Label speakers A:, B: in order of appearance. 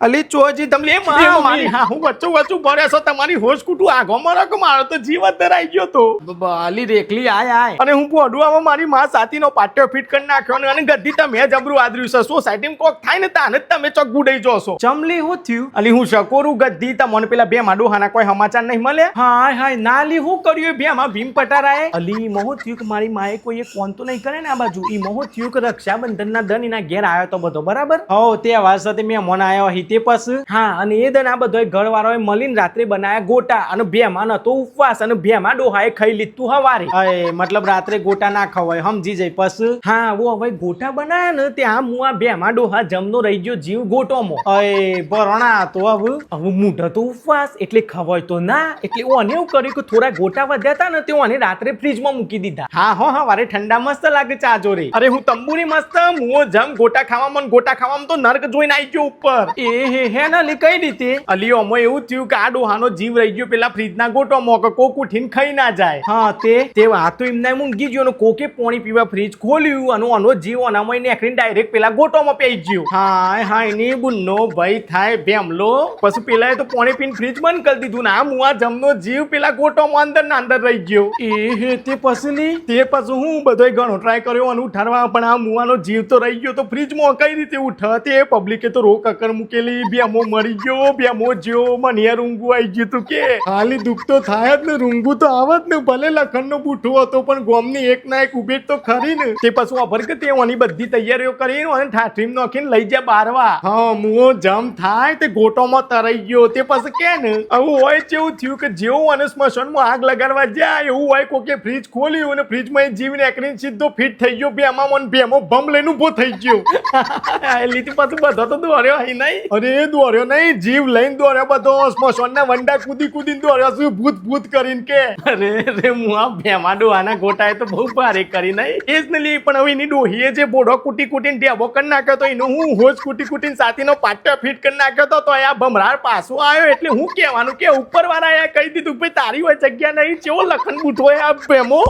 A: અલી ચોજી તમને
B: એમ.
A: મારી હા હું વચ્ચો વચ્ચું ભરે છો તમારી હોશ કુટું આગો મારો કે મારો તો જીવ ધરાઈ ગયો તો.
B: અલી રેકલી આય આય.
A: અને હું પોડુઆમાં મારી માં સાતીનો પાટ્યો ફિટ કરી નાખ્યો અને અને ગદ્દી તમે જબરું આદર્યું છે. સોસાયટીમાં કોક થાય ને તાને તમે ચોક ગુડાઈ જોશો.
B: ચમલી હું થયું?
A: અલી હું શકોરું ગદ્દી તમને પેલા બે માડું હાના કોઈ સમાચાર નહીં મળે?
B: હાય હાય ના લી હું કર્યું બે? માં ભીમ પટારાએ? અલી મોહો થયું કે મારી માએ એક ફોન તો નહીં કરે ને આ બાજુ? ઈ મોહો થયું કે રક્ષાબંધનના દન એના ઘેર આવ્યો તો બધો બરાબર? હો તે વાત સાથે મેં મન આવ્યો તે પસ. હા અને એ દન આ બધો ઘર વાળાએ મળીને રાત્રે બનાયા ગોટા અને ભેમા ન તો ઉપવાસ અને બેમાં ડોહાએ ખાઈ લીધું હવારે. અરે મતલબ રાત્રે ગોટા ના ખવાય સમજી જાય પસ. હા વો હવે ગોટા બનાયા ને ત્યાં હું આ ભેમા ડોહા જમનો રહી ગયો જીવ ગોટોમાં. અરે ભરણા તો હવે હવે મૂઢો તો ઉપવાસ એટલે ખવાય તો ના એટલે ઓને એવું કર્યું કે થોડા ગોટા વધ્યા હતા ને તે ઓને રાત્રે ફ્રીજમાં મૂકી દીધા.
A: હા હો હા વારે ઠંડા મસ્ત લાગે ચા જોરે અરે હું તંબુરી મસ્ત હું જમ ગોટા ખાવામાં ગોટા ખાવામાં તો નર્ક જોઈને આવી ગયો ઉપર.
B: એ હે હે ના લી કઈ રીતે
A: અલી ઓમો એવું થયું કે આ ડોહાનો જીવ રહી ગયો પેલા ફ્રીજના ગોટો મોક કોક ઉઠીને ખાઈ ના જાય.
B: હા તે? તે વાત તો એમને મૂંગી ગયો કોકે પાણી પીવા ફ્રીજ ખોલ્યું અને આનો જીવ અનામય નેકરીને ડાયરેક્ટ પેલા ગોટોમાં પેઈ ગયો.
A: હાય હાય એની બુન્નો ભાઈ થાય બેમલો પછી પેલા તો પોણી પીને ફ્રીજ બંધ કરી દીધું ને આ મુઆ જમનો જીવ પેલા ગોટોમાં અંદર ના અંદર રહી ગયો.
B: એ હે તે પસલી
A: તે પછી હું બધોય ઘણો ટ્રાય કર્યો અને ઉઠાડવા પણ આ મુવાનો જીવ તો રહી ગયો તો ફ્રીજમાં કઈ રીતે ઉઠ? તે પબ્લિકે તો રોક અકર મૂકેલી બેમો મરી ગયો બેમો જેવો મને યાર ઊંઘું આવી ગયું તું કે. ખાલી દુઃખ તો થાય જ ને રૂંગું તો આવત ને. ભલે લખનનો બૂઠો હતો પણ ગોમની એક ના એક ઉભેટ તો ખરી ને. તે પછી અભર કે તે ઓની બધી તૈયારીઓ કરીને અને ઠાઠરીમ નાખીને લઈ જાય બારવા. હા મુઓ જમ થાય તે ગોટોમાં તરાઈ ગયો તે પછી કે ને? આવું હોય જેવું થયું કે જેવું અને સ્મશાનમાં આગ લગાડવા જાય એવું હોય કોકે ફ્રીજ ખોલ્યું અને ફ્રીજમાં એ જીવ નીકળીને સીધો ફિટ થઈ ગયો બેમાં મન બેમો બમ લઈને ઊભો થઈ ગયો. આ લીધી પાછું બધો તો દોર્યો હઈ નહીં. અરે દોર્યો નહીં, જીવ લઈને દોર્યો બધો સ્મશાનના વંડા કૂદી કૂદીને દોર્યો, શું ભૂત ભૂત કરીને કે? અરે રે હું આ ભેમાડો આના ગોટાએ તો બહુ ભારે કરી નહીં. એ જ ને લી, પણ હવે એની ડોહીએ જે બોડો કૂટી કૂટીને ઢેબો કરી નાખ્યો તો એનો હું હોજ કૂટી કૂટીને સાથીનો પાટ્યો ફિટ કરી નાખ્યો તો તો આ ભમરાર પાછો આવ્યો એટલે હું કહેવાનું કે ઉપરવાળાએ કહી દીધું ભાઈ તારી હોય જગ્યા નહીં, ચેવો લખન બૂઠો આ ભેમો?